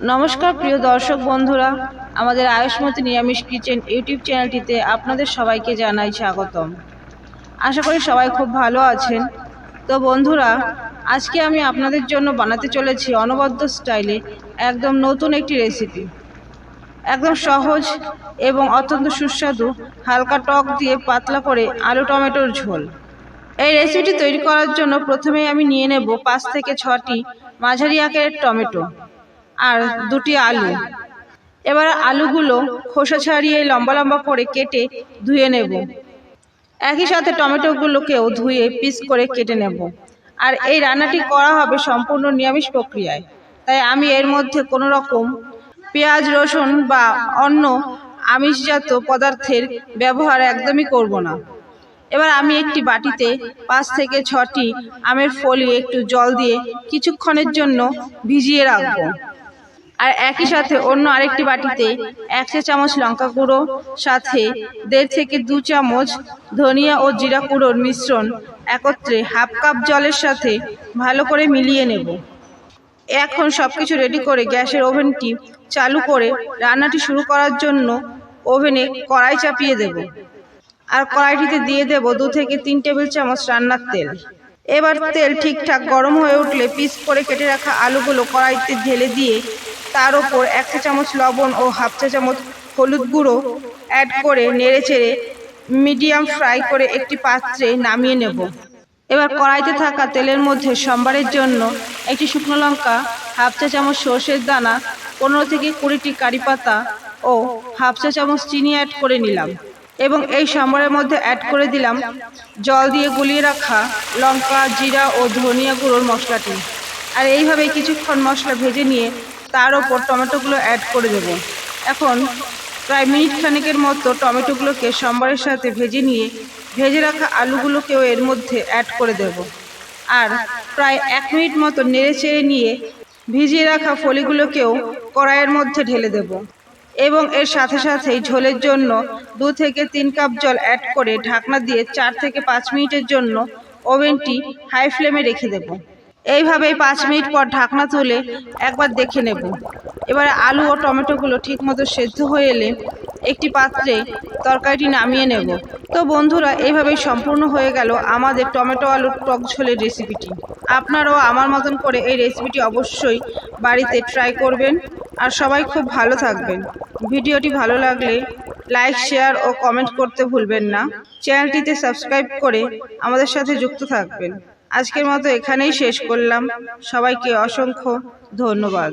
নমস্কার, প্রিয় দর্শক বন্ধুরা। আমাদের আয়ুষ্মতি নিরামিষ কিচেন ইউটিউব চ্যানেলটিতে আপনাদের সবাইকে জানাই স্বাগতম। আশা করি সবাই খুব ভালো আছেন। তো বন্ধুরা, আজকে আমি আপনাদের জন্য বানাতে চলেছি অনবদ্য স্টাইলে একদম নতুন একটি রেসিপি। একদম সহজ এবং অত্যন্ত সুস্বাদু, হালকা টক দিয়ে পাতলা করে আলু টমেটোর ঝোল। এই রেসিপিটি তৈরি করার জন্য প্রথমেই আমি নিয়ে নেব পাঁচ থেকে ছটি মাঝারি আকারের টমেটো। আর দুটি আলু। এবার আলুগুলো খোসা ছাড়িয়ে লম্বা লম্বা করে কেটে ধুয়ে নেব। একই সাথে টমেটোগুলোকেও ধুয়ে পিস করে কেটে নেব। আর এই রান্নাটি করা হবে সম্পূর্ণ নিরামিষ প্রক্রিয়ায়। তাই আমি এর মধ্যে কোনো রকম পেঁয়াজ, রসুন বা অন্য আমিষজাত পদার্থের ব্যবহার একদমই করব না। এবার আমি একটি বাটিতে পাঁচ থেকে ছটি আমের ফলি একটু জল দিয়ে কিছুক্ষণের জন্য ভিজিয়ে রাখব। আর একই সাথে অন্য আরেকটি বাটিতে এক চা চামচ লঙ্কা গুঁড়ো সাথে দেড় থেকে দু চামচ ধনিয়া ও জিরা গুঁড়োর মিশ্রণ একত্রে হাফ কাপ জলের সাথে ভালো করে মিলিয়ে নেব। এখন সব কিছু রেডি করে গ্যাসের ওভেনটি চালু করে রান্নাটি শুরু করার জন্য ওভেনে কড়াই চাপিয়ে দেব। আর কড়াইটিতে দিয়ে দেব দু থেকে তিন টেবিল চামচ রান্নার তেল। এবার তেল ঠিকঠাক গরম হয়ে উঠলে পিস করে কেটে রাখা আলুগুলো কড়াইতে ঢেলে দিয়ে তার ওপর এক চা চামচ লবণ ও হাফ চা চামচ হলুদ গুঁড়ো অ্যাড করে নেড়ে চেড়ে মিডিয়াম ফ্রাই করে একটি পাত্রে নামিয়ে নেব। এবার কড়াইতে থাকা তেলের মধ্যে সম্বারের জন্য একটি শুকনো লঙ্কা, হাফ চা চামচ সর্ষের দানা, পনেরো থেকে কুড়িটি কারি পাতা ও হাফ চা চামচ চিনি অ্যাড করে নিলাম এবং এই সম্বরের মধ্যে অ্যাড করে দিলাম জল দিয়ে গুলিয়ে রাখা লঙ্কা, জিরা ও ধনিয়া গুঁড়োর মশলাটি। আর এইভাবে কিছুক্ষণ মশলা ভেজে নিয়ে তার ওপর টমেটোগুলো অ্যাড করে দেব। এখন প্রায় মিনিট খানেকের মতো টমেটোগুলোকে সম্বরের সাথে ভেজে নিয়ে ভেজে রাখা আলুগুলোকেও এর মধ্যে অ্যাড করে দেব। আর প্রায় এক মিনিট মতো নেড়ে চেড়ে নিয়ে ভিজিয়ে রাখা ফলিগুলোকেও কড়াইয়ের মধ্যে ঢেলে দেব। এবং এর সাথে সাথেই ঝোলের জন্য দু থেকে তিন কাপ জল অ্যাড করে ঢাকনা দিয়ে চার থেকে পাঁচ মিনিটের জন্য ওভেনটি হাই ফ্লেমে রেখে দেব। এইভাবেই পাঁচ মিনিট পর ঢাকনা তুলে একবার দেখে নেব। এবারে আলু ও টমেটোগুলো ঠিকমতো সেদ্ধ হয়ে এলে একটি পাত্রে তরকারিটি নামিয়ে নেব। তো বন্ধুরা, এইভাবেই সম্পূর্ণ হয়ে গেল আমাদের টমেটো আলুর টক ঝোলের রেসিপিটি। আপনারাও আমার মতন করে এই রেসিপিটি অবশ্যই বাড়িতে ট্রাই করবেন। আর সবাই খুব ভালো থাকবেন। ভিডিওটি ভালো লাগলে লাইক, শেয়ার ও কমেন্ট করতে ভুলবেন না। চ্যানেলটিতে সাবস্ক্রাইব করে আমাদের সাথে যুক্ত থাকবেন। আজকের মতো এখানেই শেষ করলাম। সবাইকে অসংখ্য ধন্যবাদ।